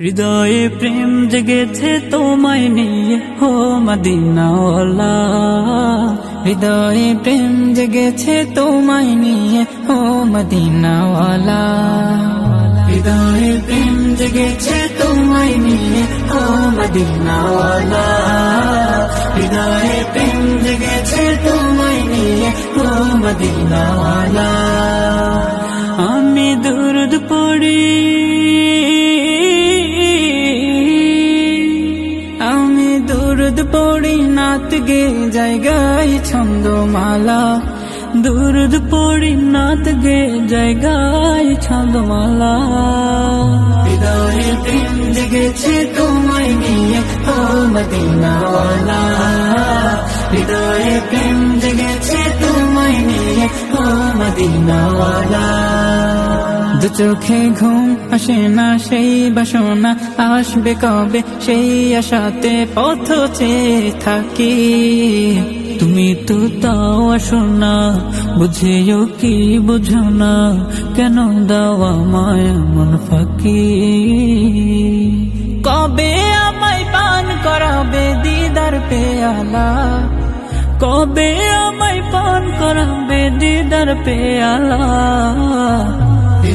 হৃদয়ে প্রেম জেগেছে তোমায় নিয়ে হো মদিনাওয়ালা। হৃদয়ে প্রেম জেগেছে তোমায় নিয়ে হো মদিনাওয়ালা। হৃদয়ে প্রেম জেগেছে তোমায় নিয়ে হো মদিনাওয়ালা। হৃদয়ে প্রেম জেগেছে তোমায় নিয়ে হো মদিনাওয়ালা। আমি দুরুদ পড়ি নাত গে জায়গায় ছন্দমালা। দুরুদ পড়ি নাত গে জায়গায় ছন্দমালা। হৃদয়ে প্রেম জেগেছে তোমায় নিয়ে ও মদিনাওয়ালা। হৃদয়ে প্রেম জেগেছে তোমায় নিয়ে ও মদিনাওয়ালা। দু চোখে ঘুম আসে না, সেই বাসনা আসবে কবে? সেই আশাতে পথ চেয়ে থাকি। তুমি তো তাও আসো না বুঝেও কি বুঝো না কেন দাওয়া মায়া মন ফাঁকি? কবে আমায় পান করাবে দিদার পেয়ালা? কবে আমায় পান করাবে দিদার পেয়ালা?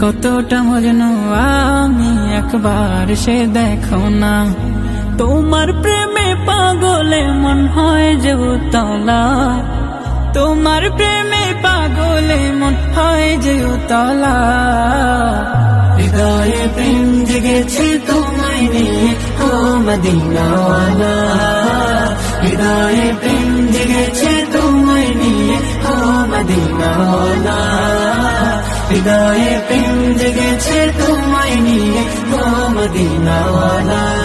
কতটা মজনু আমি একবার সে দেখো না। তোমার প্রেমে পাগলে মন হয় যে উতলা। তোমার প্রেমে পাগলে মন হয় যে উতলা। হৃদয়ে প্রেম জেগেছে তোমায় নিয়ে, ও মদিনাওয়ালা। হৃদয়ে প্রেম জেগেছে তোমায় নিয়ে, ও হৃদয়ে প্রেম জেগেছে তোমায় নিয়ে মদিনাওয়ালা।